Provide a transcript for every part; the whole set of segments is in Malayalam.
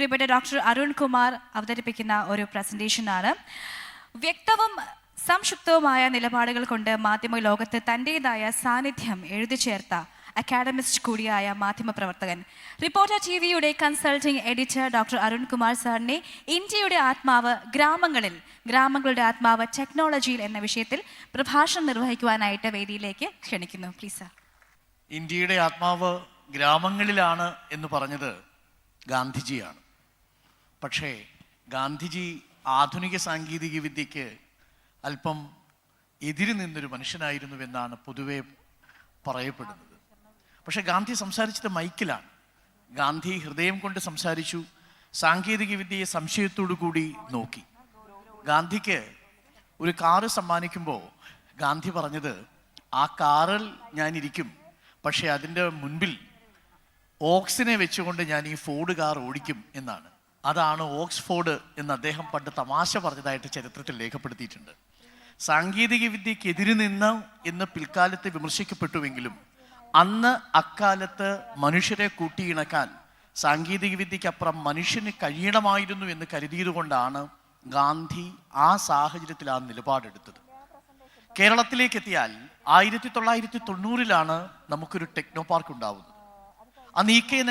പ്രിയപ്പെട്ട ഡോക്ടർ അരുൺ കുമാർ അവതരിപ്പിക്കുന്ന ഒരു പ്രസന്റേഷനാണ്. വ്യക്തവും സംക്ഷിപ്തവുമായ നിലപാടുകൾ കൊണ്ട് മാധ്യമ ലോകത്ത് തന്റെതായ സാന്നിധ്യം എഴുതി ചേർത്ത അക്കാഡമിസ്റ്റ് കൂടിയായ മാധ്യമപ്രവർത്തകൻ റിപ്പോർട്ടർ ടി വിയുടെ consulting editor doctor Arun Kumar സാറിനെ ഇന്ത്യയുടെ ആത്മാവ് ഗ്രാമങ്ങളിൽ ഗ്രാമങ്ങളുടെ ആത്മാവ് ടെക്നോളജിയിൽ എന്ന വിഷയത്തിൽ പ്രഭാഷണം നിർവഹിക്കുവാനായിട്ട് വേദിയിലേക്ക് ക്ഷണിക്കുന്നു. Please sir. ഇന്ത്യയുടെ ആത്മാവ് ഗ്രാമങ്ങളിലാണ് എന്ന് പറഞ്ഞത് ഗാന്ധിജിയാണ്. പക്ഷേ ഗാന്ധിജി ആധുനിക സാങ്കേതിക വിദ്യക്ക് അല്പം എതിര് നിന്നൊരു മനുഷ്യനായിരുന്നുവെന്നാണ് പൊതുവെ പറയപ്പെടുന്നത്. പക്ഷേ ഗാന്ധി സംസാരിച്ചത് മൈക്കിലാണ്. ഗാന്ധി ഹൃദയം കൊണ്ട് സംസാരിച്ചു സാങ്കേതിക വിദ്യയെ സംശയത്തോടു കൂടി നോക്കി. ഗാന്ധിക്ക് ഒരു കാറ് സമ്മാനിക്കുമ്പോൾ ഗാന്ധി പറഞ്ഞത് ആ കാറിൽ ഞാനിരിക്കും പക്ഷെ അതിന്റെ മുൻപിൽ ഓക്സിനെ വെച്ചുകൊണ്ട് ഞാൻ ഈ ഫോർഡ് കാർ ഓടിക്കും എന്നാണ്. അതാണ് ഓക്സ്ഫോർഡ് എന്ന് അദ്ദേഹം പണ്ട് തമാശ പറഞ്ഞതായിട്ട് ചരിത്രത്തിൽ രേഖപ്പെടുത്തിയിട്ടുണ്ട്. സാങ്കേതിക വിദ്യക്കെതിരെ നിന്ന് എന്ന് പിൽക്കാലത്ത് വിമർശിക്കപ്പെട്ടുവെങ്കിലും അന്ന് അക്കാലത്ത് മനുഷ്യരെ കൂട്ടിയിണക്കാൻ സാങ്കേതിക വിദ്യക്കപ്പുറം മനുഷ്യന് കഴിയണമായിരുന്നു എന്ന് കരുതിയതുകൊണ്ടാണ് ഗാന്ധി ആ സാഹചര്യത്തിൽ ആ നിലപാടെടുത്തത്. കേരളത്തിലേക്ക് എത്തിയാൽ ആയിരത്തി തൊള്ളായിരത്തി തൊണ്ണൂറിലാണ് നമുക്കൊരു ടെക്നോ പാർക്ക് ഉണ്ടാവുന്നത്. അന്ന് ഇ കെ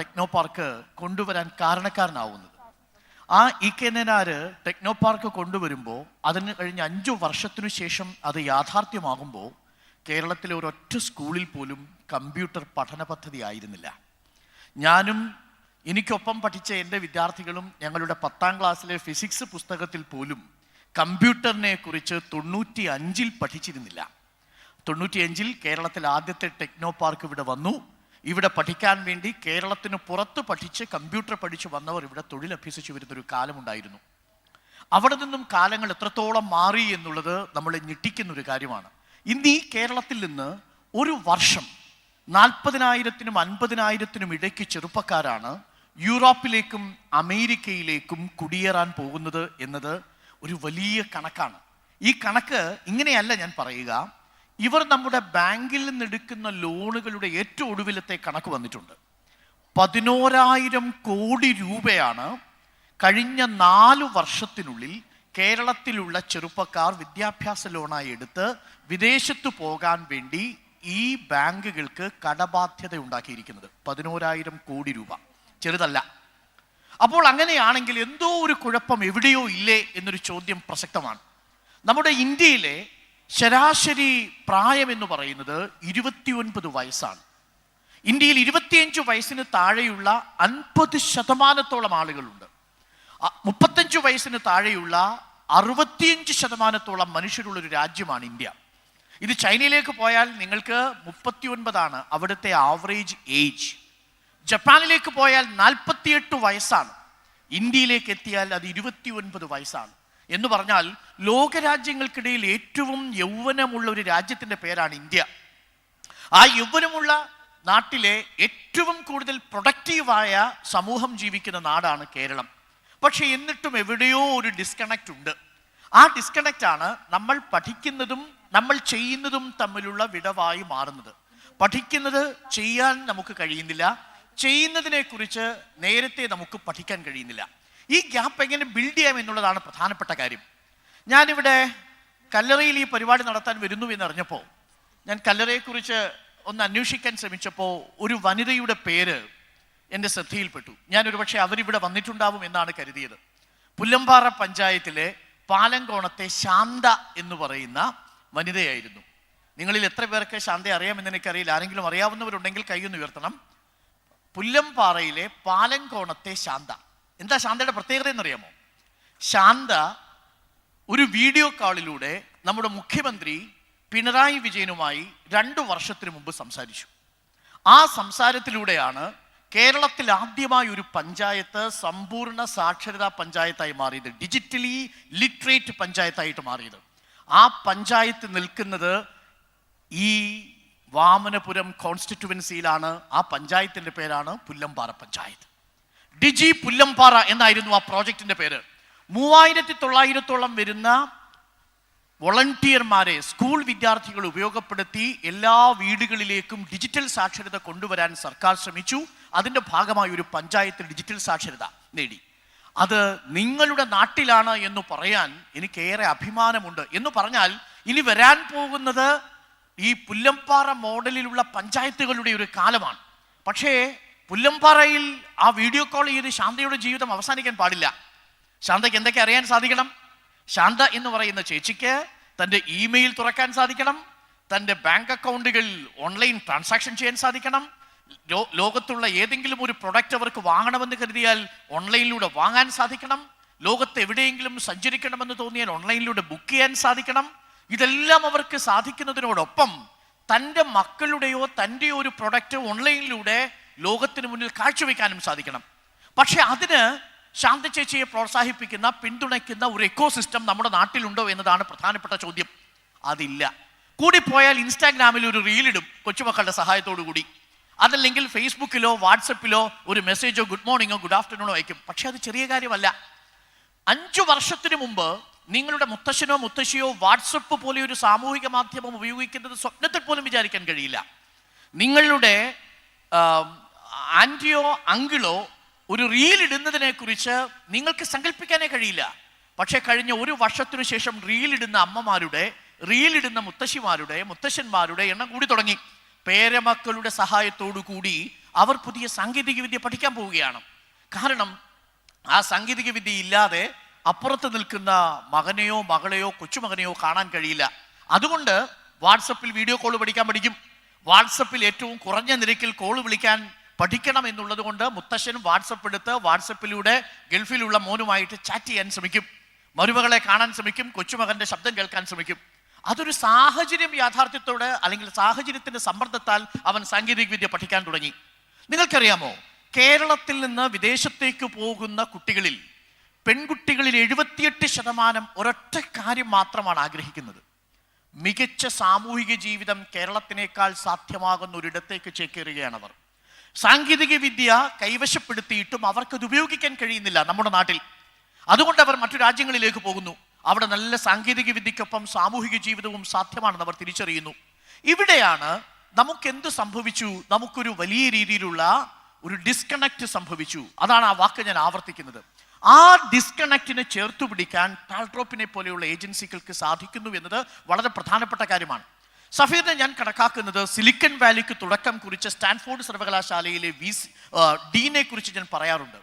ടെക്നോ പാർക്ക് കൊണ്ടുവരാൻ കാരണക്കാരനാവുന്നത്? ആ ഇ കെ ടെക്നോ പാർക്ക് കൊണ്ടുവരുമ്പോൾ അതിന് കഴിഞ്ഞ അഞ്ചു വർഷത്തിനു ശേഷം അത് യാഥാർത്ഥ്യമാകുമ്പോൾ കേരളത്തിലെ ഒരൊറ്റ സ്കൂളിൽ പോലും കമ്പ്യൂട്ടർ പഠന പദ്ധതി ആയിരുന്നില്ല. ഞാനും എനിക്കൊപ്പം പഠിച്ച എന്റെ വിദ്യാർത്ഥികളും ഞങ്ങളുടെ പത്താം ക്ലാസ്സിലെ ഫിസിക്സ് പുസ്തകത്തിൽ പോലും കമ്പ്യൂട്ടറിനെ കുറിച്ച് തൊണ്ണൂറ്റി അഞ്ചിൽ പഠിച്ചിരുന്നില്ല. തൊണ്ണൂറ്റിയഞ്ചിൽ കേരളത്തിൽ ആദ്യത്തെ ടെക്നോ പാർക്ക് ഇവിടെ വന്നു. ഇവിടെ പഠിക്കാൻ വേണ്ടി കേരളത്തിന് പുറത്ത് പഠിച്ച് കമ്പ്യൂട്ടർ പഠിച്ച് വന്നവർ ഇവിടെ തൊഴിൽ അഭ്യസിച്ചു വരുന്നൊരു കാലമുണ്ടായിരുന്നു. അവിടെ നിന്നും കാലങ്ങൾ എത്രത്തോളം മാറി എന്നുള്ളത് നമ്മൾ ഞെട്ടിക്കുന്ന ഒരു കാര്യമാണ്. ഇന്ന് ഈ കേരളത്തിൽ നിന്ന് ഒരു വർഷം നാൽപ്പതിനായിരത്തിനും അൻപതിനായിരത്തിനും ഇടയ്ക്ക് ചെറുപ്പക്കാരാണ് യൂറോപ്പിലേക്കും അമേരിക്കയിലേക്കും കുടിയേറാൻ പോകുന്നത് എന്നത് ഒരു വലിയ കണക്കാണ്. ഈ കണക്ക് ഇങ്ങനെയല്ല ഞാൻ പറയുക. ഇവർ നമ്മുടെ ബാങ്കിൽ നിന്നെടുക്കുന്ന ലോണുകളുടെ ഏറ്റവും ഒടുവിലത്തെ കണക്ക് വന്നിട്ടുണ്ട്. പതിനോരായിരം കോടി രൂപയാണ് കഴിഞ്ഞ നാല് വർഷത്തിനുള്ളിൽ കേരളത്തിലുള്ള ചെറുപ്പക്കാർ വിദ്യാഭ്യാസ ലോണായി എടുത്ത് വിദേശത്ത് പോകാൻ വേണ്ടി ഈ ബാങ്കുകൾക്ക് കടബാധ്യത ഉണ്ടാക്കിയിരിക്കുന്നത്. പതിനോരായിരം കോടി രൂപ. ചെറുതല്ല. അപ്പോൾ അങ്ങനെയാണെങ്കിൽ എന്തോ ഒരു കുഴപ്പം എവിടെയോ ഇല്ലേ എന്നൊരു ചോദ്യം പ്രസക്തമാണ്. നമ്മുടെ ഇന്ത്യയിലെ ശരാശരി പ്രായം എന്ന് പറയുന്നത് ഇരുപത്തിയൊൻപത് വയസ്സാണ്. ഇന്ത്യയിൽ ഇരുപത്തിയഞ്ച് വയസ്സിന് താഴെയുള്ള അൻപത് ശതമാനത്തോളം ആളുകളുണ്ട്. മുപ്പത്തഞ്ച് വയസ്സിന് താഴെയുള്ള അറുപത്തിയഞ്ച് ശതമാനത്തോളം മനുഷ്യരുള്ള ഒരു രാജ്യമാണ് ഇന്ത്യ. ഇത് ചൈനയിലേക്ക് പോയാൽ നിങ്ങൾക്ക് മുപ്പത്തിയൊൻപതാണ് അവിടുത്തെ ആവറേജ് ഏജ് ജപ്പാനിലേക്ക് പോയാൽ നാൽപ്പത്തിയെട്ട് വയസ്സാണ്. ഇന്ത്യയിലേക്ക് എത്തിയാൽ അത് ഇരുപത്തി ഒൻപത് വയസ്സാണ്. എന്ന് പറഞ്ഞാൽ ലോകരാജ്യങ്ങൾക്കിടയിൽ ഏറ്റവും യൗവനമുള്ള ഒരു രാജ്യത്തിന്റെ പേരാണ് ഇന്ത്യ. ആ യൗവനമുള്ള നാട്ടിലെ ഏറ്റവും കൂടുതൽ പ്രൊഡക്റ്റീവായ സമൂഹം ജീവിക്കുന്ന നാടാണ് കേരളം. പക്ഷേ എന്നിട്ടും എവിടെയോ ഒരു ഡിസ്കണക്റ്റ് ഉണ്ട്. ആ ഡിസ്കണക്റ്റ് ആണ് നമ്മൾ പഠിക്കുന്നതും നമ്മൾ ചെയ്യുന്നതും തമ്മിലുള്ള വിടവായി മാറുന്നത്. പഠിക്കുന്നത് ചെയ്യാൻ നമുക്ക് കഴിയുന്നില്ല. ചെയ്യുന്നതിനെക്കുറിച്ച് നേരത്തെ നമുക്ക് പഠിക്കാൻ കഴിയുന്നില്ല. ഈ ഗ്യാപ്പ് എങ്ങനെ ബിൽഡ് ചെയ്യാം എന്നുള്ളതാണ് പ്രധാനപ്പെട്ട കാര്യം. ഞാനിവിടെ കല്ലറയിൽ ഈ പരിപാടി നടത്താൻ വരുന്നു എന്നറിഞ്ഞപ്പോൾ ഞാൻ കല്ലറയെക്കുറിച്ച് ഒന്ന് അന്വേഷിക്കാൻ ശ്രമിച്ചപ്പോൾ ഒരു വനിതയുടെ പേര് എന്റെ ശ്രദ്ധയിൽപ്പെട്ടു. ഞാൻ ഒരുപക്ഷെ അവരിവിടെ വന്നിട്ടുണ്ടാവും എന്നാണ് കരുതിയത്. പുല്ലമ്പാറ പഞ്ചായത്തിലെ പാലങ്കോണത്തെ ശാന്ത എന്ന് പറയുന്ന വനിതയായിരുന്നു. നിങ്ങളിൽ എത്ര പേർക്ക് ശാന്തയെ അറിയാമെന്ന് എനിക്കറിയില്ല. ആരെങ്കിലും അറിയാവുന്നവരുണ്ടെങ്കിൽ കൈയൊന്ന് ഉയർത്തണം. പുല്ലംപാറയിലെ പാലങ്കോണത്തെ ശാന്ത. എന്താ ശാന്തയുടെ പ്രത്യേകത എന്നറിയാമോ? ശാന്ത ഒരു വീഡിയോ കോളിലൂടെ നമ്മുടെ മുഖ്യമന്ത്രി പിണറായി വിജയനുമായി രണ്ടു വർഷത്തിന് മുമ്പ് സംസാരിച്ചു. ആ സംസാരത്തിലൂടെയാണ് കേരളത്തിൽ ആദ്യമായി ഒരു പഞ്ചായത്ത് സമ്പൂർണ സാക്ഷരതാ പഞ്ചായത്തായി മാറിയത്. ഡിജിറ്റലി ലിറ്ററേറ്റ് പഞ്ചായത്തായിട്ട് മാറിയത്. ആ പഞ്ചായത്ത് നിൽക്കുന്നത് ഈ വാമനപുരം കോൺസ്റ്റിറ്റുവൻസിയിലാണ് ആ പഞ്ചായത്തിന്റെ പേരാണ് പുല്ലമ്പാറ പഞ്ചായത്ത്. ഡിജി പുല്ലംപാറ എന്നായിരുന്നു ആ പ്രോജക്റ്റിന്റെ പേര്. മൂവായിരത്തി തൊള്ളായിരത്തോളം വരുന്ന വോളണ്ടിയർമാരെ സ്കൂൾ വിദ്യാർത്ഥികൾ ഉപയോഗപ്പെടുത്തി എല്ലാ വീടുകളിലേക്കും ഡിജിറ്റൽ സാക്ഷരത കൊണ്ടുവരാൻ സർക്കാർ ശ്രമിച്ചു. അതിന്റെ ഭാഗമായി ഒരു പഞ്ചായത്ത് ഡിജിറ്റൽ സാക്ഷരത നേടി. അത് നിങ്ങളുടെ നാട്ടിലാണ് എന്ന് പറയാൻ എനിക്കേറെ അഭിമാനമുണ്ട്. എന്ന് പറഞ്ഞാൽ ഇനി വരാൻ പോകുന്നത് ഈ പുല്ലംപാറ മോഡലിലുള്ള പഞ്ചായത്തുകളുടെ ഒരു കാലമാണ്. പക്ഷേ പുല്ലംപാറയിൽ ആ വീഡിയോ കോൾ ചെയ്ത് ശാന്തയുടെ ജീവിതം അവസാനിക്കാൻ പാടില്ല. ശാന്തയ്ക്ക് എന്തൊക്കെ അറിയാൻ സാധിക്കണം? ശാന്ത എന്ന് പറയുന്ന ചേച്ചിക്ക് തന്റെ ഇമെയിൽ തുറക്കാൻ സാധിക്കണം. തന്റെ ബാങ്ക് അക്കൗണ്ടുകളിൽ ഓൺലൈൻ ട്രാൻസാക്ഷൻ ചെയ്യാൻ സാധിക്കണം. ലോകത്തുള്ള ഏതെങ്കിലും ഒരു പ്രൊഡക്റ്റ് അവർക്ക് വാങ്ങണമെന്ന് കരുതിയാൽ ഓൺലൈനിലൂടെ വാങ്ങാൻ സാധിക്കണം. ലോകത്ത് എവിടെയെങ്കിലും സഞ്ചരിക്കണമെന്ന് തോന്നിയാൽ ഓൺലൈനിലൂടെ ബുക്ക് ചെയ്യാൻ സാധിക്കണം. ഇതെല്ലാം അവർക്ക് സാധിക്കുന്നതിനോടൊപ്പം തന്റെ മക്കളുടെയോ തന്റെയോ ഒരു പ്രൊഡക്റ്റ് ഓൺലൈനിലൂടെ ലോകത്തിന് മുന്നിൽ കാഴ്ചവെക്കാനും സാധിക്കണം. പക്ഷെ അതിന് ശാന്ത ചേച്ചിയെ പ്രോത്സാഹിപ്പിക്കുന്ന പിന്തുണയ്ക്കുന്ന ഒരു എക്കോ സിസ്റ്റം നമ്മുടെ നാട്ടിലുണ്ടോ എന്നതാണ് പ്രധാനപ്പെട്ട ചോദ്യം. അതില്ല. കൂടിപ്പോയാൽ ഇൻസ്റ്റാഗ്രാമിൽ ഒരു റീലിടും കൊച്ചുമക്കളുടെ സഹായത്തോടു കൂടി. അതല്ലെങ്കിൽ ഫേസ്ബുക്കിലോ വാട്സപ്പിലോ ഒരു മെസ്സേജോ ഗുഡ് മോർണിംഗോ ഗുഡ് ആഫ്റ്റർനൂണോ അയക്കും. പക്ഷെ അത് ചെറിയ കാര്യമല്ല. അഞ്ചു വർഷത്തിന് മുമ്പ് നിങ്ങളുടെ മുത്തശ്ശനോ മുത്തശ്ശിയോ വാട്സപ്പ് പോലെ ഒരു സാമൂഹിക മാധ്യമം ഉപയോഗിക്കുന്നത് സ്വപ്നത്തിൽ പോലും വിചാരിക്കാൻ കഴിയില്ല. നിങ്ങളുടെ ആന്റിയോ അങ്കിളോ ഒരു റീൽ ഇടുന്നതിനെ കുറിച്ച് നിങ്ങൾക്ക് സങ്കല്പിക്കാനേ കഴിയില്ല. പക്ഷേ കഴിഞ്ഞ ഒരു വർഷത്തിനു ശേഷം റീൽ ഇടുന്ന അമ്മമാരുടെ റീൽ ഇടുന്ന മുത്തശ്ശിമാരുടെ മുത്തശ്ശന്മാരുടെ എണ്ണം കൂടി തുടങ്ങി. പേരമക്കളുടെ സഹായത്തോടു കൂടി അവർ പുതിയ സാങ്കേതിക വിദ്യ പഠിക്കാൻ പോവുകയാണ്. കാരണം ആ സാങ്കേതിക വിദ്യ ഇല്ലാതെ അപ്പുറത്ത് നിൽക്കുന്ന മകനെയോ മകളെയോ കൊച്ചുമകനെയോ കാണാൻ കഴിയില്ല. അതുകൊണ്ട് വാട്സപ്പിൽ വീഡിയോ കോൾ പഠിക്കാൻ പഠിക്കും. വാട്സപ്പിൽ ഏറ്റവും കുറഞ്ഞ നിരക്കിൽ കോൾ വിളിക്കാൻ പഠിക്കണം എന്നുള്ളത് കൊണ്ട് മുത്തശ്ശനും വാട്സപ്പ് എടുത്ത് വാട്സപ്പിലൂടെ ഗൾഫിലുള്ള മോനുമായിട്ട് ചാറ്റ് ചെയ്യാൻ ശ്രമിക്കും. മരുമകളെ കാണാൻ ശ്രമിക്കും കൊച്ചുമകന്റെ ശബ്ദം കേൾക്കാൻ ശ്രമിക്കും. അതൊരു സാഹചര്യം യാഥാർത്ഥ്യത്തോട് അല്ലെങ്കിൽ സാഹചര്യത്തിന്റെ സമ്മർദ്ദത്താൽ അവൻ സാങ്കേതിക വിദ്യ പഠിക്കാൻ തുടങ്ങി. നിങ്ങൾക്കറിയാമോ? കേരളത്തിൽ നിന്ന് വിദേശത്തേക്ക് പോകുന്ന കുട്ടികളിൽ പെൺകുട്ടികളിൽ എഴുപത്തിയെട്ട് ശതമാനം ഒരൊറ്റ കാര്യം മാത്രമാണ് ആഗ്രഹിക്കുന്നത്. മികച്ച സാമൂഹിക ജീവിതം കേരളത്തിനേക്കാൾ സാധ്യമാകുന്ന ഒരിടത്തേക്ക് ചേക്കേറുകയാണ് അവർ. സാങ്കേതിക വിദ്യ കൈവശപ്പെടുത്തിയിട്ടും അവർക്കത് ഉപയോഗിക്കാൻ കഴിയുന്നില്ല നമ്മുടെ നാട്ടിൽ. അതുകൊണ്ട് അവർ മറ്റു രാജ്യങ്ങളിലേക്ക് പോകുന്നു. അവിടെ നല്ല സാങ്കേതിക വിദ്യക്കൊപ്പം സാമൂഹിക ജീവിതവും സാധ്യമാണെന്ന് അവർ തിരിച്ചറിയുന്നു. ഇവിടെയാണ് നമുക്ക് എന്ത് സംഭവിച്ചു? നമുക്കൊരു വലിയ രീതിയിലുള്ള ഒരു ഡിസ്കണക്ട് സംഭവിച്ചു. അതാണ് ആ വാക്ക് ഞാൻ ആവർത്തിക്കുന്നത്. ആ ഡിസ്കണക്റ്റിനെ ചേർത്തു പിടിക്കാൻ ടാൾട്രോപ്പിനെ പോലെയുള്ള ഏജൻസികൾക്ക് സാധിക്കുന്നു എന്നത് വളരെ പ്രധാനപ്പെട്ട കാര്യമാണ്. സഫീറിനെ ഞാൻ കണക്കാക്കുന്നത് സിലിക്കൺ വാലിക്ക് തുടക്കം കുറിച്ച സ്റ്റാൻഫോർഡ് സർവകലാശാലയിലെ വി ഡീനെ കുറിച്ച് ഞാൻ പറയാറുണ്ട്.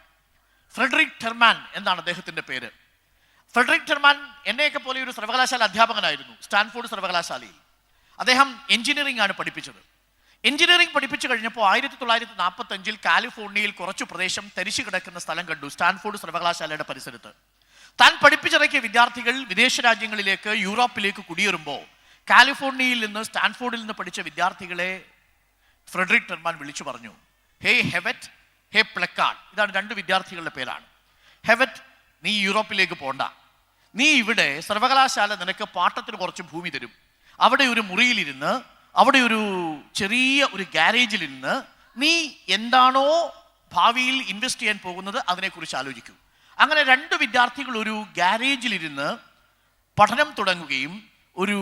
ഫ്രെഡറിക് ടെർമാൻ എന്നാണ് അദ്ദേഹത്തിന്റെ പേര്. ഫ്രെഡറിക് ടെർമാൻ എന്നെയൊക്കെ പോലെ ഒരു സർവകലാശാല അധ്യാപകനായിരുന്നു സ്റ്റാൻഫോർഡ് സർവകലാശാലയിൽ. അദ്ദേഹം എഞ്ചിനീയറിംഗ് ആണ് പഠിപ്പിച്ചത്. എഞ്ചിനീയറിംഗ് പഠിപ്പിച്ചു കഴിഞ്ഞപ്പോൾ ആയിരത്തി തൊള്ളായിരത്തി നാൽപ്പത്തി അഞ്ചിൽ കാലിഫോർണിയയിൽ കുറച്ചു പ്രദേശം തരിശു കിടക്കുന്ന സ്ഥലം കണ്ടു സ്റ്റാൻഫോർഡ് സർവകലാശാലയുടെ പരിസരത്ത്. താൻ പഠിപ്പിച്ചിറക്കിയ വിദ്യാർത്ഥികൾ വിദേശ രാജ്യങ്ങളിലേക്ക് യൂറോപ്പിലേക്ക് കുടിയേറുമ്പോൾ കാലിഫോർണിയയിൽ നിന്ന് സ്റ്റാൻഫോർഡിൽ നിന്ന് പഠിച്ച വിദ്യാർത്ഥികളെ ഫ്രെഡറിക് ടെർമാൻ വിളിച്ചു പറഞ്ഞു. ഹേ ഹെവറ്റ് ഹേ പ്ലക്കാർഡ് ഇതാണ് രണ്ട് വിദ്യാർത്ഥികളുടെ പേരാണ്. ഹെവറ്റ് നീ യൂറോപ്പിലേക്ക് പോണ്ട. നീ ഇവിടെ സർവകലാശാല നിനക്ക് പാട്ടത്തിന് കുറച്ച് ഭൂമി തരും. അവിടെ ഒരു മുറിയിലിരുന്ന് അവിടെ ഒരു ചെറിയ ഒരു ഗ്യാരേജിലിരുന്ന് നീ എന്താണോ ഭാവിയിൽ ഇൻവെസ്റ്റ് ചെയ്യാൻ പോകുന്നത് അതിനെക്കുറിച്ച് ആലോചിക്കൂ. അങ്ങനെ രണ്ട് വിദ്യാർത്ഥികൾ ഒരു ഗ്യാരേജിലിരുന്ന് പഠനം തുടങ്ങുകയും ഒരു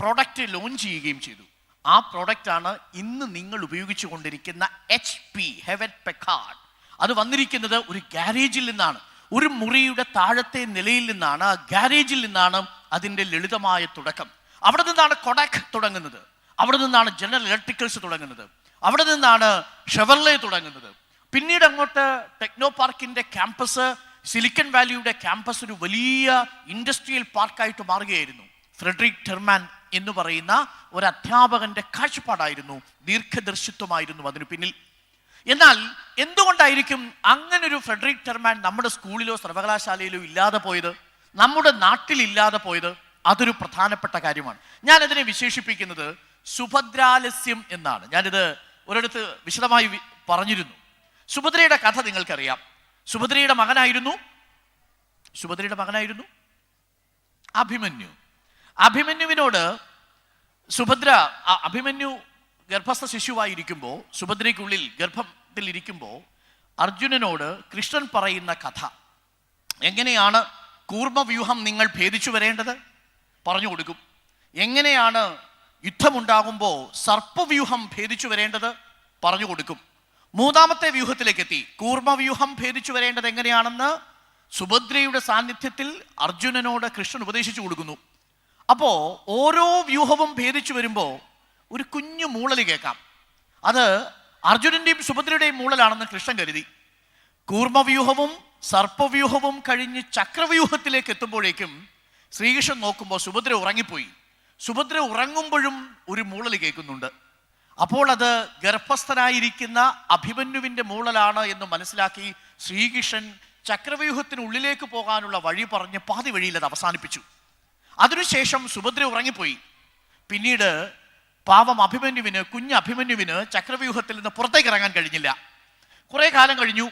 പ്രോഡക്റ്റ് ലോഞ്ച് ചെയ്യുകയും ചെയ്തു. ആ പ്രോഡക്റ്റ് ആണ് ഇന്ന് നിങ്ങൾ ഉപയോഗിച്ചു കൊണ്ടിരിക്കുന്ന എച്ച് പി ഹെവറ്റ് പെക്കാർഡ് അത് വന്നിരിക്കുന്നത് ഒരു ഗ്യാരേജിൽ നിന്നാണ്. ഒരു മുറിയുടെ താഴത്തെ നിലയിൽ നിന്നാണ്. ആ ഗ്യാരേജിൽ നിന്നാണ് അതിന്റെ ലളിതമായ തുടക്കം. അവിടെ നിന്നാണ് കൊടക് തുടങ്ങുന്നത്. അവിടെ നിന്നാണ് ജനറൽ ഇലക്ട്രിക്കൽസ് തുടങ്ങുന്നത്. അവിടെ നിന്നാണ് ഷെവർലെ തുടങ്ങുന്നത്. പിന്നീട് അങ്ങോട്ട് ടെക്നോ പാർക്കിന്റെ ക്യാമ്പസ് സിലിക്കൺ വാലിയുടെ ക്യാമ്പസ് ഒരു വലിയ ഇൻഡസ്ട്രിയൽ പാർക്കായിട്ട് മാറുകയായിരുന്നു. ഫ്രെഡറിക് ടെർമാൻ എന്ന് പറയുന്ന ഒരു അധ്യാപകന്റെ കാഴ്ചപ്പാടായിരുന്നു ദീർഘദർശിത്വമായിരുന്നു അതിനു പിന്നിൽ. എന്നാൽ എന്തുകൊണ്ടായിരിക്കും അങ്ങനൊരു ഫ്രെഡറിക് ടെർമാൻ നമ്മുടെ സ്കൂളിലോ സർവകലാശാലയിലോ ഇല്ലാതെ പോയത്? നമ്മുടെ നാട്ടിൽ ഇല്ലാതെ പോയത്? അതൊരു പ്രധാനപ്പെട്ട കാര്യമാണ്. ഞാൻ അതിനെ വിശേഷിപ്പിക്കുന്നത് സുഭദ്രാലസ്യം എന്നാണ്. ഞാനിത് ഒരിടത്ത് വിശദമായി പറഞ്ഞിരുന്നു. സുഭദ്രയുടെ കഥ നിങ്ങൾക്കറിയാം. സുഭദ്രയുടെ മകനായിരുന്നു. സുഭദ്രയുടെ മകനായിരുന്നു. അഭിമന്യു. അഭിമന്യുവിനോട് സുഭദ്ര അഭിമന്യു ഗർഭസ്ഥ ശിശുവായിരിക്കുമ്പോൾ സുഭദ്രയ്ക്കുള്ളിൽ ഗർഭത്തിൽ ഇരിക്കുമ്പോൾ അർജുനനോട് കൃഷ്ണൻ പറയുന്ന കഥ. എങ്ങനെയാണ് കൂർമ്മവ്യൂഹം നിങ്ങൾ ഭേദിച്ചു വരേണ്ടത്? പറഞ്ഞു കൊടുക്കും. എങ്ങനെയാണ് യുദ്ധമുണ്ടാകുമ്പോൾ സർപ്പവ്യൂഹം ഭേദിച്ചു വരേണ്ടത്? പറഞ്ഞു കൊടുക്കും. മൂന്നാമത്തെ വ്യൂഹത്തിലേക്ക് എത്തി കൂർമ്മവ്യൂഹം ഭേദിച്ചു വരേണ്ടത് എങ്ങനെയാണെന്ന് സുഭദ്രയുടെ സാന്നിധ്യത്തിൽ അർജുനനോട് കൃഷ്ണൻ ഉപദേശിച്ചു കൊടുക്കുന്നു. അപ്പോ ഓരോ വ്യൂഹവും ഭേദിച്ചു വരുമ്പോൾ ഒരു കുഞ്ഞു മൂളൽ കേൾക്കാം. അത് അർജുനന്റെയും സുഭദ്രയുടെയും മൂളലാണെന്ന് കൃഷ്ണൻ കരുതി. കൂർമ്മവ്യൂഹവും സർപ്പവ്യൂഹവും കഴിഞ്ഞ് ചക്രവ്യൂഹത്തിലേക്ക് എത്തുമ്പോഴേക്കും ശ്രീകൃഷ്ണൻ നോക്കുമ്പോൾ സുഭദ്ര ഉറങ്ങിപ്പോയി. സുഭദ്ര ഉറങ്ങുമ്പോഴും ഒരു മൂളൽ കേൾക്കുന്നുണ്ട്. അപ്പോൾ അത് ഗർഭസ്ഥനായിരിക്കുന്ന അഭിമന്യുവിന്റെ മൂളലാണ് എന്ന് മനസ്സിലാക്കി ശ്രീകൃഷ്ണൻ ചക്രവ്യൂഹത്തിനുള്ളിലേക്ക് പോകാനുള്ള വഴി പറഞ്ഞ് പാതി വഴിയിൽ അത് അവസാനിപ്പിച്ചു. അതിനുശേഷം സുഭദ്ര ഉറങ്ങിപ്പോയി. പിന്നീട് പാവം അഭിമന്യുവിന് കുഞ്ഞ് അഭിമന്യുവിന് ചക്രവ്യൂഹത്തിൽ നിന്ന് പുറത്തേക്ക് ഇറങ്ങാൻ കഴിഞ്ഞില്ല. കുറേ കാലം കഴിഞ്ഞു.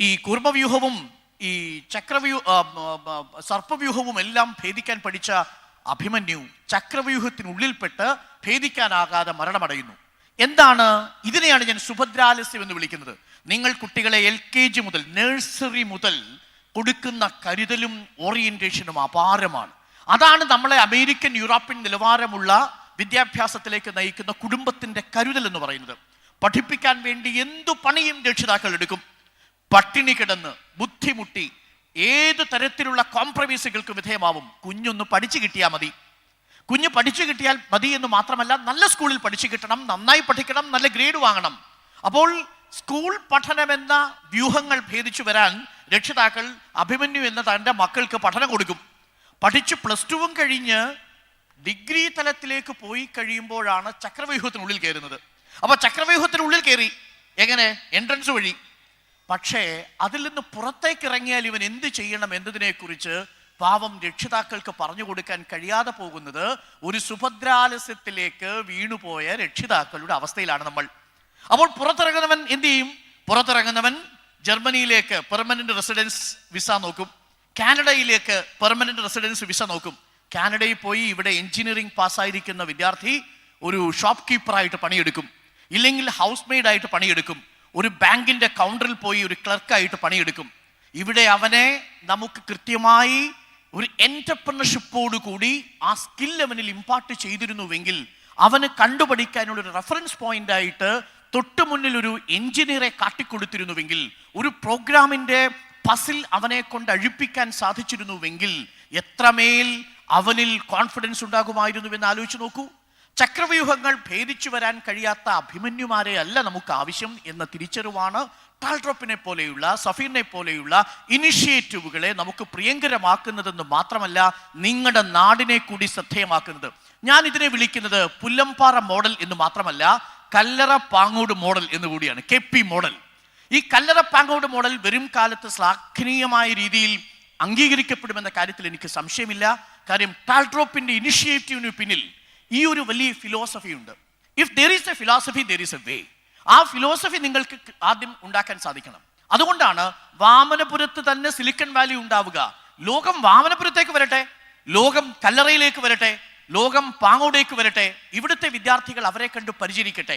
ഈ കൂർമ്മവ്യൂഹവും ഈ ചക്രവ്യൂ സർപ്പവ്യൂഹവും എല്ലാം ഭേദിക്കാൻ പഠിച്ച അഭിമന്യു ചക്രവ്യൂഹത്തിനുള്ളിൽപ്പെട്ട് ഭേദിക്കാനാകാതെ മരണമടയുന്നു. എന്താണ്? ഇതിനെയാണ് ഞാൻ സുഭദ്രാലസ്യം എന്ന് വിളിക്കുന്നത്. നിങ്ങൾ കുട്ടികളെ എൽ കെ ജി മുതൽ നഴ്സറി മുതൽ കൊടുക്കുന്ന കരുതലും ഓറിയന്റേഷനും അപാരമാണ്. അതാണ് നമ്മളെ അമേരിക്കൻ യൂറോപ്യൻ നിലവാരമുള്ള വിദ്യാഭ്യാസത്തിലേക്ക് നയിക്കുന്ന കുടുംബത്തിന്റെ കരുതൽ എന്ന് പറയുന്നത്. പഠിപ്പിക്കാൻ വേണ്ടി എന്തു പണിയും രക്ഷിതാക്കൾ എടുക്കും? പട്ടിണി കിടന്ന് ബുദ്ധിമുട്ടി ഏതു തരത്തിലുള്ള കോംപ്രമൈസുകൾക്ക് വിധേയമാവും? കുഞ്ഞൊന്ന് പഠിച്ചു കിട്ടിയാൽ മതി. കുഞ്ഞ് പഠിച്ചു കിട്ടിയാൽ മതി എന്ന് മാത്രമല്ല നല്ല സ്കൂളിൽ പഠിച്ചു കിട്ടണം നന്നായി പഠിക്കണം നല്ല ഗ്രേഡ് വാങ്ങണം. അപ്പോൾ സ്കൂൾ പഠനമെന്ന വ്യൂഹങ്ങൾ ഭേദിച്ചു വരാൻ രക്ഷിതാക്കൾ അഭിമന്യു എന്ന തന്റെ മക്കൾക്ക് പഠനം കൊടുക്കും. പഠിച്ച് പ്ലസ് ടുവും കഴിഞ്ഞ് ഡിഗ്രി തലത്തിലേക്ക് പോയി കഴിയുമ്പോഴാണ് ചക്രവ്യൂഹത്തിനുള്ളിൽ കയറുന്നത്. അപ്പൊ ചക്രവ്യൂഹത്തിനുള്ളിൽ കയറി. എങ്ങനെ? എൻട്രൻസ് വഴി. പക്ഷേ അതിൽ നിന്ന് പുറത്തേക്ക് ഇറങ്ങിയാൽ ഇവൻ എന്ത് ചെയ്യണം എന്നതിനെക്കുറിച്ച് പാവം രക്ഷിതാക്കൾക്ക് പറഞ്ഞു കൊടുക്കാൻ കഴിയാതെ പോകുന്നത് ഒരു സുഭദ്രാലസ്യത്തിലേക്ക് വീണുപോയ രക്ഷിതാക്കളുടെ അവസ്ഥയിലാണ് നമ്മൾ. അപ്പോൾ പുറത്തിറങ്ങുന്നവൻ എന്ത് ചെയ്യും? പുറത്തിറങ്ങുന്നവൻ ജർമ്മനിയിലേക്ക് പെർമനന്റ് റെസിഡൻസ് വിസ നോക്കും. കാനഡയിലേക്ക് പെർമനന്റ് റെസിഡൻസ് വിസ നോക്കും. കാനഡയിൽ പോയി ഇവിടെ എഞ്ചിനീയറിംഗ് പാസ്സായിരിക്കുന്ന വിദ്യാർത്ഥി ഒരു ഷോപ്പ് കീപ്പറായിട്ട് പണിയെടുക്കും. ഇല്ലെങ്കിൽ ഹൗസ് മെയ്ഡായിട്ട് പണിയെടുക്കും. ഒരു ബാങ്കിന്റെ കൗണ്ടറിൽ പോയി ഒരു ക്ലർക്കായിട്ട് പണിയെടുക്കും. ഇവിടെ അവനെ നമുക്ക് കൃത്യമായി ഒരു എന്റർപ്രണർഷിപ്പോട് കൂടി ആ സ്കിൽ അവനിൽ ഇമ്പാർട്ട് ചെയ്തിരുന്നുവെങ്കിൽ അവന് കണ്ടുപഠിക്കാനുള്ള ഒരു റെഫറൻസ് പോയിന്റ് ആയിട്ട് തൊട്ടു മുന്നിൽ ഒരു എഞ്ചിനീയറെ കാട്ടിക്കൊടുത്തിരുന്നുവെങ്കിൽ ഒരു പ്രോഗ്രാമിന്റെ പസിൽ അവനെ കൊണ്ട് അഴിപ്പിക്കാൻ സാധിച്ചിരുന്നുവെങ്കിൽ എത്രമേൽ അവനിൽ കോൺഫിഡൻസ് ഉണ്ടാകുമായിരുന്നു എന്ന് ആലോചിച്ച് നോക്കൂ. ചക്രവ്യൂഹങ്ങൾ ഭേദിച്ചു വരാൻ കഴിയാത്ത അഭിമന്യുമാരെ അല്ല നമുക്ക് ആവശ്യം എന്ന തിരിച്ചറിവാണ് ടാൾഡ്രോപ്പിനെ പോലെയുള്ള സഫീറിനെ പോലെയുള്ള ഇനിഷ്യേറ്റീവുകളെ നമുക്ക് പ്രിയങ്കരമാക്കുന്നതെന്ന് മാത്രമല്ല നിങ്ങളുടെ നാടിനെ കൂടി ശ്രദ്ധേയമാക്കുന്നത്. ഞാൻ ഇതിനെ വിളിക്കുന്നത് പുല്ലംപാറ മോഡൽ എന്ന് മാത്രമല്ല കല്ലറ പാങ്ങോട് മോഡൽ എന്ന് കൂടിയാണ് കെ മോഡൽ ഈ കല്ലറ പാങ്ങോട് മോഡൽ വരും കാലത്ത് ശ്ലാഘനീയമായ രീതിയിൽ അംഗീകരിക്കപ്പെടുമെന്ന കാര്യത്തിൽ എനിക്ക് സംശയമില്ല. കാര്യം ടാൾട്രോപ്പിന്റെ ഇനിഷ്യേറ്റീവിന് പിന്നിൽ ഈ ഒരു വലിയ ഫിലോസഫി ഉണ്ട്. If there is a philosophy there is a way ആ ഫിലോസഫി നിങ്ങൾക്ക് ആദ്യം ഉണ്ടാക്കാൻ സാധിക്കണം. അതുകൊണ്ടാണ് വാമനപുരത്ത് തന്നെ സിലിക്കൺ വാലി ഉണ്ടാവുക. ലോകം വാമനപുരത്തേക്ക് വരട്ടെ ലോകം കല്ലറയിലേക്ക് വരട്ടെ ലോകം പാങ്ങോടേക്ക് വരട്ടെ ഇവിടുത്തെ വിദ്യാർത്ഥികൾ അവരെ കണ്ട് പരിചരിക്കട്ടെ.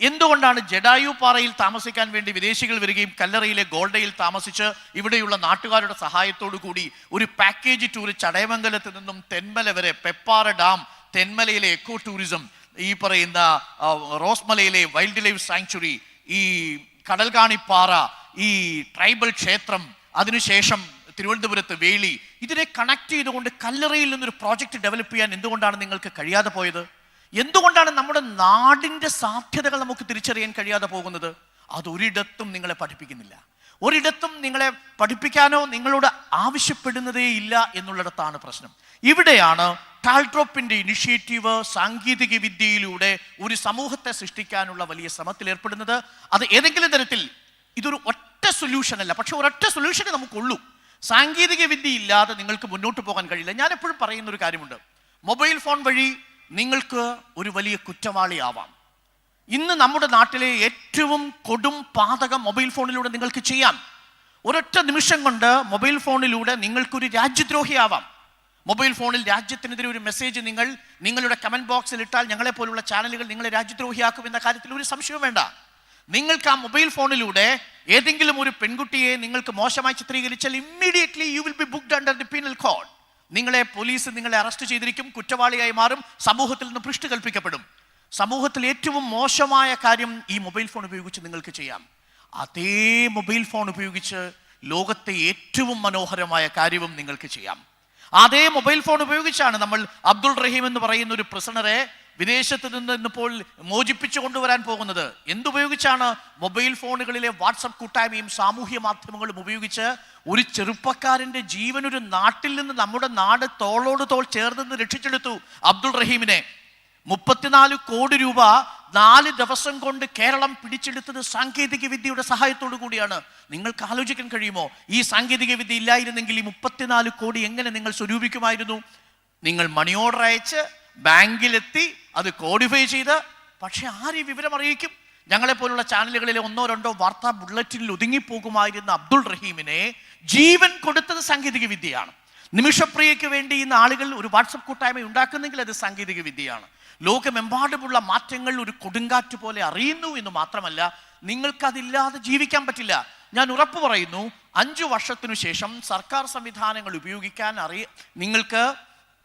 എന്തുകൊണ്ടാണ് ജഡായു പാറയിൽ താമസിക്കാൻ വേണ്ടി വിദേശികൾ വരികയും കല്ലറയിലെ ഗോൾഡയിൽ താമസിച്ച് ഇവിടെയുള്ള നാട്ടുകാരുടെ സഹായത്തോടു കൂടി ഒരു പാക്കേജ് ടൂർ ചടയമംഗലത്ത് നിന്നും തെന്മല വരെ പെപ്പാറ ഡാം തെന്മലയിലെ എക്കോ ടൂറിസം ഈ പറയുന്ന റോസ്മലയിലെ വൈൽഡ് ലൈഫ് സാങ്ച്വറി ഈ കടൽകാണിപ്പാറ ഈ ട്രൈബൽ ക്ഷേത്രം അതിനുശേഷം തിരുവനന്തപുരത്ത് വേളി ഇതിനെ കണക്ട് ചെയ്തുകൊണ്ട് കല്ലറയിൽ നിന്നൊരു പ്രോജക്റ്റ് ഡെവലപ്പ് ചെയ്യാൻ എന്തുകൊണ്ടാണ് നിങ്ങൾക്ക് കഴിയാതെ പോയത്? എന്തുകൊണ്ടാണ് നമ്മുടെ നാടിന്റെ സാധ്യതകൾ നമുക്ക് തിരിച്ചറിയാൻ കഴിയാതെ പോകുന്നത്? അതൊരിടത്തും നിങ്ങളെ പഠിപ്പിക്കുന്നില്ല. ഒരിടത്തും നിങ്ങളെ പഠിപ്പിക്കാനോ നിങ്ങളോട് ആവശ്യപ്പെടുന്നതേ ഇല്ല എന്നുള്ളിടത്താണ് പ്രശ്നം. ഇവിടെയാണ് ടാൾട്രോപ്പിന്റെ ഇനിഷ്യേറ്റീവ് സാങ്കേതിക വിദ്യയിലൂടെ ഒരു സമൂഹത്തെ സൃഷ്ടിക്കാനുള്ള വലിയ ശ്രമത്തിൽ ഏർപ്പെടുന്നത്. അത് ഏതെങ്കിലും തരത്തിൽ ഇതൊരു ഒറ്റ സൊല്യൂഷൻ അല്ല. പക്ഷെ ഒരൊറ്റ സൊല്യൂഷനെ നമുക്കുള്ളൂ. സാങ്കേതിക വിദ്യ ഇല്ലാതെ നിങ്ങൾക്ക് മുന്നോട്ട് പോകാൻ കഴിയില്ല. ഞാൻ എപ്പോഴും പറയുന്ന ഒരു കാര്യമുണ്ട്. മൊബൈൽ ഫോൺ വഴി നിങ്ങൾക്ക് ഒരു വലിയ കുറ്റവാളിയാവാം. ഇന്ന് നമ്മുടെ നാട്ടിലെ ഏറ്റവും കൊടും പാതകം മൊബൈൽ ഫോണിലൂടെ നിങ്ങൾക്ക് ചെയ്യാം. ഒരൊറ്റ നിമിഷം കൊണ്ട് മൊബൈൽ ഫോണിലൂടെ നിങ്ങൾക്കൊരു രാജ്യദ്രോഹിയാവാം. മൊബൈൽ ഫോണിൽ രാജ്യത്തിനെതിരെ ഒരു മെസ്സേജ് നിങ്ങൾ നിങ്ങളുടെ കമന്റ് ബോക്സിൽ ഇട്ടാൽ ഞങ്ങളെ പോലുള്ള ചാനലുകൾ നിങ്ങളെ രാജ്യദ്രോഹിയാക്കും എന്ന കാര്യത്തിൽ ഒരു സംശയവും വേണ്ട. നിങ്ങൾക്ക് ആ മൊബൈൽ ഫോണിലൂടെ ഏതെങ്കിലും ഒരു പെൺകുട്ടിയെ നിങ്ങൾക്ക് മോശമായി ചിത്രീകരിച്ചാൽ immediately you will be booked under the penal code നിങ്ങളെ പോലീസ് നിങ്ങളെ അറസ്റ്റ് ചെയ്തിരിക്കും കുറ്റവാളിയായി മാറും സമൂഹത്തിൽ നിന്ന് ഭ്രഷ്ട് കൽപ്പിക്കപ്പെടും. സമൂഹത്തിൽ ഏറ്റവും മോശമായ കാര്യം ഈ മൊബൈൽ ഫോൺ ഉപയോഗിച്ച് നിങ്ങൾക്ക് ചെയ്യാം. അതേ മൊബൈൽ ഫോൺ ഉപയോഗിച്ച് ലോകത്തെ ഏറ്റവും മനോഹരമായ കാര്യവും നിങ്ങൾക്ക് ചെയ്യാം. അതേ മൊബൈൽ ഫോൺ ഉപയോഗിച്ചാണ് നമ്മൾ അബ്ദുൾ റഹീം എന്ന് പറയുന്ന ഒരു പ്രിസണറെ വിദേശത്ത് നിന്ന് ഇന്നിപ്പോൾ മോചിപ്പിച്ചു കൊണ്ടുവരാൻ പോകുന്നത്. എന്തുപയോഗിച്ചാണ് മൊബൈൽ ഫോണുകളിലെ വാട്സപ്പ് കൂട്ടായ്മയും സാമൂഹ്യ മാധ്യമങ്ങളും ഉപയോഗിച്ച് ഒരു ചെറുപ്പക്കാരന്റെ ജീവൻ ഒരു നാട്ടിൽ നിന്ന് നമ്മുടെ നാട് തോളോട് തോൾ ചേർന്ന് രക്ഷിച്ചെടുത്തു അബ്ദുൾ റഹീമിനെ. മുപ്പത്തിനാല് കോടി രൂപ നാല് ദിവസം കൊണ്ട് കേരളം പിടിച്ചെടുത്തത് സാങ്കേതിക വിദ്യയുടെ സഹായത്തോടു കൂടിയാണ്. നിങ്ങൾക്ക് ആലോചിക്കാൻ കഴിയുമോ? ഈ സാങ്കേതിക വിദ്യ ഇല്ലായിരുന്നെങ്കിൽ ഈ മുപ്പത്തിനാല് കോടി എങ്ങനെ നിങ്ങൾ സ്വരൂപിക്കുമായിരുന്നു? നിങ്ങൾ മണി ഓർഡർ അയച്ച് ബാങ്കിലെത്തി അത് കോഡിഫൈ ചെയ്ത് പക്ഷെ ആര് ഈ വിവരം അറിയിക്കും? ഞങ്ങളെപ്പോലുള്ള ചാനലുകളിലെ ഒന്നോ രണ്ടോ വാർത്താ ബുള്ളറ്റിനിൽ ഒതുങ്ങിപ്പോകുമായിരുന്ന അബ്ദുൾ റഹീമിനെ ജീവൻ കൊടുത്തത് സാങ്കേതിക വിദ്യയാണ്. നിമിഷപ്രിയയ്ക്ക് വേണ്ടി ഇന്ന് ആളുകൾ ഒരു വാട്സപ്പ് കൂട്ടായ്മ ഉണ്ടാക്കുന്നെങ്കിൽ അത് സാങ്കേതിക വിദ്യയാണ്. ലോകമെമ്പാടുമുള്ള മാറ്റങ്ങൾ ഒരു കൊടുങ്കാറ്റ് പോലെ അറിയുന്നു എന്ന് മാത്രമല്ല നിങ്ങൾക്കതില്ലാതെ ജീവിക്കാൻ പറ്റില്ല. ഞാൻ ഉറപ്പ് പറയുന്നു അഞ്ചു വർഷത്തിനു ശേഷം സർക്കാർ സംവിധാനങ്ങൾ ഉപയോഗിക്കാൻ അറിയ നിങ്ങൾക്ക്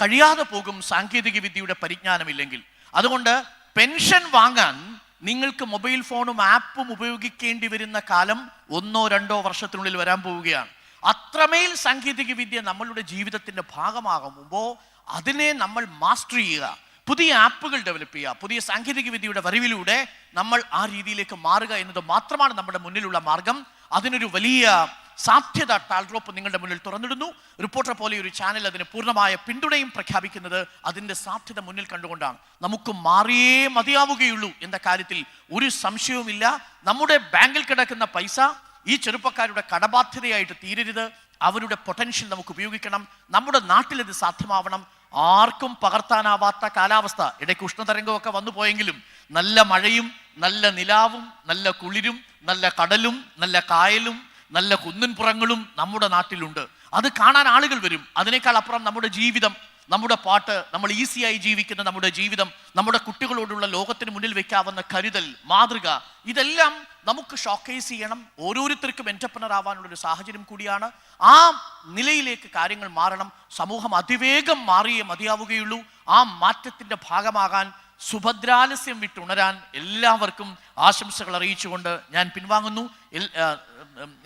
കഴിയാതെ പോകും സാങ്കേതിക വിദ്യയുടെ പരിജ്ഞാനമില്ലെങ്കിൽ. അതുകൊണ്ട് പെൻഷൻ വാങ്ങാൻ നിങ്ങൾക്ക് മൊബൈൽ ഫോണും ആപ്പും ഉപയോഗിക്കേണ്ടി വരുന്ന കാലം ഒന്നോ രണ്ടോ വർഷത്തിനുള്ളിൽ വരാൻ പോവുകയാണ്. അത്രമേൽ സാങ്കേതിക വിദ്യ നമ്മളുടെ ജീവിതത്തിന്റെ ഭാഗമാകുമ്പോൾ അതിനെ നമ്മൾ മാസ്റ്റർ ചെയ്യുക. പുതിയ ആപ്പുകൾ ഡെവലപ്പ് ചെയ്യുക. പുതിയ സാങ്കേതിക വിദ്യയുടെ വരവിലൂടെ നമ്മൾ ആ രീതിയിലേക്ക് മാറുക എന്നത് മാത്രമാണ് നമ്മുടെ മുന്നിലുള്ള മാർഗം. അതിനൊരു വലിയ സാധ്യത ടാൽഡ്രോപ്പ് നിങ്ങളുടെ മുന്നിൽ തുറന്നിടുന്നു. റിപ്പോർട്ടർ പോലെ ഒരു ചാനൽ അതിന് പൂർണമായ പിന്തുണയും പ്രഖ്യാപിക്കുന്നത് അതിന്റെ സാധ്യത മുന്നിൽ കണ്ടുകൊണ്ടാണ്. നമുക്ക് മാറിയേ മതിയാവുകയുള്ളൂ എന്ന കാര്യത്തിൽ ഒരു സംശയവുമില്ല. നമ്മുടെ ബാങ്കിൽ കിടക്കുന്ന പൈസ ഈ ചെറുപ്പക്കാരുടെ കടബാധ്യതയായിട്ട് തീരരുത്. അവരുടെ പൊട്ടൻഷ്യൽ നമുക്ക് ഉപയോഗിക്കണം. നമ്മുടെ നാട്ടിൽ ഇത് സാധ്യമാവണം. ആർക്കും പകർത്താനാവാത്ത കാലാവസ്ഥ. ഇടയ്ക്ക് ഉഷ്ണതരംഗമൊക്കെ വന്നു പോയെങ്കിലും നല്ല മഴയും നല്ല നിലാവും നല്ല കുളിരും നല്ല കടലും നല്ല കായലും നല്ല കുന്നിൻപുറങ്ങളും നമ്മുടെ നാട്ടിലുണ്ട്. അത് കാണാൻ ആളുകൾ വരും. അതിനേക്കാൾ അപ്പുറം നമ്മുടെ ജീവിതം നമ്മുടെ പാട്ട് നമ്മൾ ഈസിയായി ജീവിക്കുന്ന നമ്മുടെ ജീവിതം നമ്മുടെ കുട്ടികളോടുള്ള ലോകത്തിന് മുന്നിൽ വെക്കാവുന്ന കരുതൽ മാതൃക ഇതെല്ലാം നമുക്ക് ഷോക്കേസ് ചെയ്യണം. ഓരോരുത്തർക്കും എന്റർപ്രണർ ആവാനുള്ള ഒരു സാഹചര്യം കൂടിയാണ്. ആ നിലയിലേക്ക് കാര്യങ്ങൾ മാറണം. സമൂഹം അതിവേഗം മാറിയേ മതിയാവുകയുള്ളൂ. ആ മാറ്റത്തിന്റെ ഭാഗമാകാൻ സുഭദ്രാലസ്യം വിട്ടുണരാൻ എല്ലാവർക്കും ആശംസകൾ അറിയിച്ചുകൊണ്ട് ഞാൻ പിൻവാങ്ങുന്നു.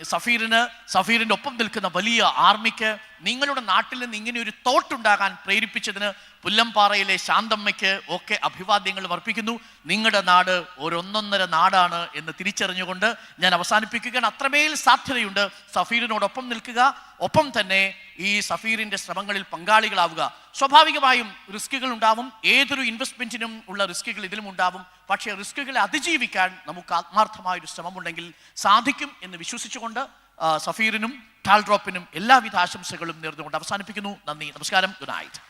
സഫീറിന് സഫീറിന്റെ ഒപ്പം നിൽക്കുന്ന വലിയ ആർമിക്ക് നിങ്ങളുടെ നാട്ടിൽ നിന്ന് ഇങ്ങനെ ഒരു തോട്ടുണ്ടാകാൻ പ്രേരിപ്പിച്ചതിന് പുല്ലംപാറയിലെ ശാന്തമ്മയ്ക്ക് ഒക്കെ അഭിവാദ്യങ്ങൾ അർപ്പിക്കുന്നു. നിങ്ങളുടെ നാട് ഒരൊന്നൊന്നര നാടാണ് എന്ന് തിരിച്ചറിഞ്ഞുകൊണ്ട് ഞാൻ അവസാനിപ്പിക്കുകയാണ്. അത്രമേൽ സാധ്യതയുണ്ട് സഫീറിനോടൊപ്പം നിൽക്കുക. ഒപ്പം തന്നെ ഈ സഫീറിന്റെ ശ്രമങ്ങളിൽ പങ്കാളികളാവുക. സ്വാഭാവികമായും റിസ്കുകൾ ഉണ്ടാവും. ഏതൊരു ഇൻവെസ്റ്റ്മെന്റിനും ഉള്ള റിസ്കുകൾ ഇതിലും ഉണ്ടാവും. പക്ഷേ റിസ്കുകളെ അതിജീവിക്കാൻ നമുക്ക് ആത്മാർത്ഥമായൊരു ശ്രമമുണ്ടെങ്കിൽ സാധിക്കും എന്ന് വിശ്വസിച്ചുകൊണ്ട് സഫീറിനും ടാൽ ഡ്രോപ്പിനും എല്ലാവിധ ആശംസകളും നേർന്നുകൊണ്ട് അവസാനിപ്പിക്കുന്നു. നന്ദി. നമസ്കാരം. Good night.